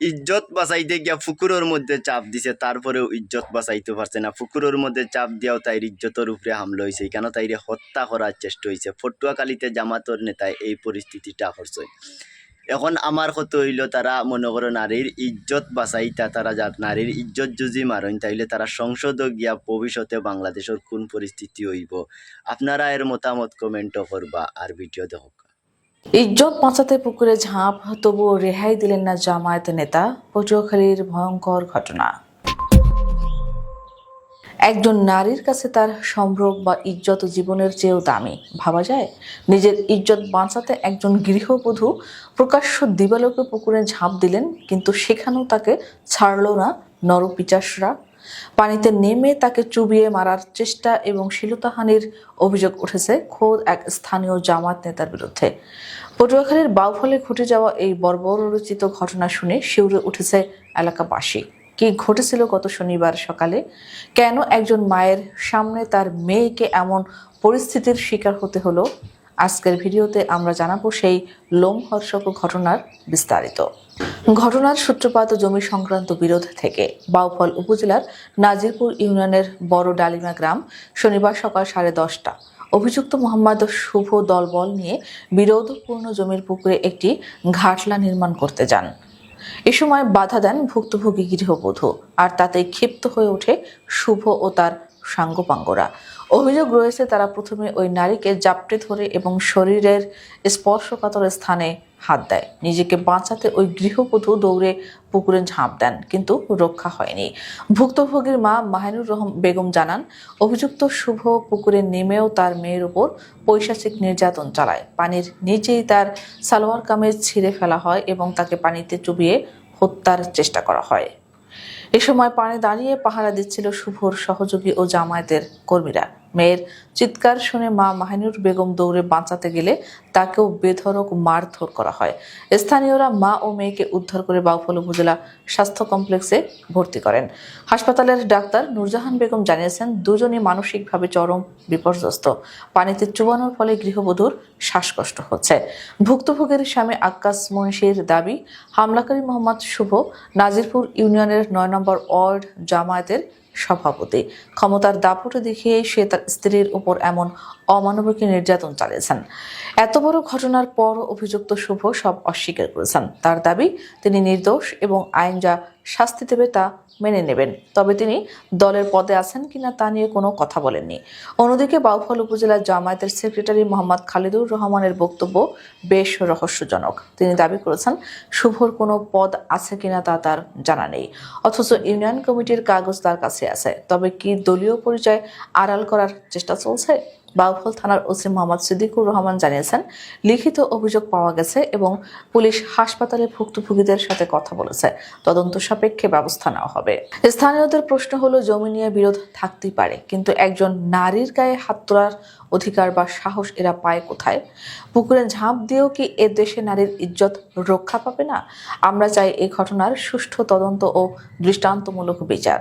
ইজ্জত বাঁচাইতে গিয়া ফুকুরের মধ্যে চাপ দিছে, তারপরেও ইজ্জত বাঁচাইতে পারছে না। ফুকুরের মধ্যে চাপ দিয়াও তাইর ইজ্জতের উপরে হামলা হয়েছে কেন তাইরে হত্যা করার চেষ্টা হয়েছে ফটুয়াকালিতে জামাতর নেতায় এই পরিস্থিতিটা করছে। এখন আমার কত হইল তারা মনে করো নারীর ইজ্জত বাঁচাইতা, তারা যা নারীর ইজ্জত জুজি মারইন তাইলে তারা সংসদে গিয়া ভবিষ্যতে বাংলাদেশের কোন পরিস্থিতি হইব? আপনারা এর মতামত কমেন্টও করবা, আর ভিডিও দেখো ইজ্জত বাঁচাতে পুকুরে ঝাঁপ, তবুও রেহাই দিলেন না জামায়াত নেতা, পটুয়াখালীর ভয়ঙ্কর ঘটনা। একজন নারীর কাছে তার সম্ভ্রম বা ইজ্জত জীবনের চেয়েও দামি। ভাবা যায়, নিজের ইজ্জত বাঁচাতে একজন গৃহবধূ প্রকাশ্য দিবালোকে পুকুরে ঝাঁপ দিলেন, কিন্তু সেখানেও তাকে ছাড়ল না নরপিচাসরা। পানিতে নেমে তাকে চুবিয়ে মারার চেষ্টা এবং শিলতাহানির অভিযোগ উঠেছে খোদ এক স্থানীয় জামাত নেতার বিরুদ্ধে। পটুয়াখালীর বাউফলে ঘটে যাওয়া এই বর্বরচিত ঘটনা শুনে শিউরে উঠেছে এলাকাবাসী। কি ঘটেছিল গত শনিবার সকালে? কেন একজন মায়ের সামনে তার মেয়েকে এমন পরিস্থিতির শিকার হতে হলো? আজকের ভিডিওতে আমরা জানাব সেই লোমহর্ষক ঘটনার বিস্তারিত। ঘটনার সূত্রপাত জমি সংক্রান্ত বিরোধ থেকে বাউফল উপজেলার নাজিরপুর ইউনিয়নের বড় ডালিমা গ্রাম শনিবার সকাল সাড়ে দশটা অভিযুক্ত মোহাম্মদ শুভ দলবল নিয়ে বিরোধপূর্ণ জমির পুকুরে একটি ঘাটলা নির্মাণ করতে যান। এ সময় বাধা দেন ভুক্তভোগী গৃহবধূ, আর তাতে ক্ষিপ্ত হয়ে ওঠে শুভ ও তার সাঙ্গপাঙ্গরা। অভিযোগ রয়েছে, তারা প্রথমে ওই নারীকে জাপটে ধরে এবং শরীরের স্পর্শকাতর স্থানে হাত দেয়। নিজেকে বাঁচাতে ওই গৃহবধূ দৌড়ে পুকুরে ঝাঁপ দেন, কিন্তু রক্ষা হয়নি। ভুক্তভোগীর মা মাহিনুর রহম বেগম জানান, অভিযুক্ত শুভ পুকুরে নেমেও তার মেয়ের ওপর পৈশাচিক নির্যাতন চালায়। পানির নিচেই তার সালোয়ার কামিজ ছিঁড়ে ফেলা হয় এবং তাকে পানিতে চুবিয়ে হত্যার চেষ্টা করা হয়। এ সময় পানি দাঁড়িয়ে পাহারা দিচ্ছিল শুভর সহযোগী ও জামায়াতের কর্মীরা। মেয়ের চিৎকার শুনে মা মাহিনুর বেগম দৌড়ে বাঁচাতে গেলে তাকেও বেধরক মারধর করা হয়। স্থানীয়রা মা ও মেয়েকে উদ্ধার করে বাউফল উপজেলা স্বাস্থ্য কমপ্লেক্সে ভর্তি করেন। হাসপাতালের ডাক্তার নূরজাহান বেগম জানিয়েছেন, দুজনই মানসিকভাবে চরম বিপর্যস্ত। পানিতে চুবানোর ফলে গৃহবধূর শ্বাসকষ্ট হচ্ছে। ভুক্তভোগীর স্বামী আক্কাস মুন্সির দাবি, হামলাকারী মোহাম্মদ শুভ নাজিরপুর ইউনিয়নের নয় নম্বর ওয়ার্ড জামায়াতের সভাপতি। ক্ষমতার দাপটে দেখিয়ে সে তার স্ত্রীর উপর এমন অমানবিক নির্যাতন চালিয়েছেন। এত বড় ঘটনার পর অভিযুক্ত শুভ সব অস্বীকার করেছেন। তার দাবি, তিনি নির্দোষ এবং আইন যা শাস্তি দেবে তা মেনে নেবেন। তবে তিনি দলের পদে আছেন কিনা তা নিয়ে কোনো কথা বলেননি। অন্যদিকে বাউফল উপজেলার জামায়াতের সেক্রেটারি মোহাম্মদ খালিদুর রহমানের বক্তব্য বেশ রহস্যজনক। তিনি দাবি করেছেন, শুভর কোনো পদ আছে কিনা তা তার জানা নেই। অথচ ইউনিয়ন কমিটির কাগজ তার কাছে আছে। তবে কি দলীয় পরিচয় আড়াল করার চেষ্টা চলছে? বাউফল থানার ওসি মোহাম্মদ সিদ্দিকুর রহমান জানিয়েছেন, লিখিত অভিযোগ পাওয়া গেছে এবং পুলিশ হাসপাতালে ভুক্তভোগীদের সাথে কথা বলেছে। তদন্ত সাপেক্ষে ব্যবস্থা নেওয়া হবে। স্থানীয়দের প্রশ্ন হলো, জমি নিয়ে বিরোধ থাকতেই পারে, কিন্তু একজন নারীর গায়ে হাত তোলার অধিকার বা সাহস এরা পায় কোথায়? পুকুরে ঝাঁপ দিয়েও কি এ দেশে নারীর ইজ্জত রক্ষা পাবে না? আমরা চাই এই ঘটনার সুষ্ঠু তদন্ত ও দৃষ্টান্তমূলক বিচার।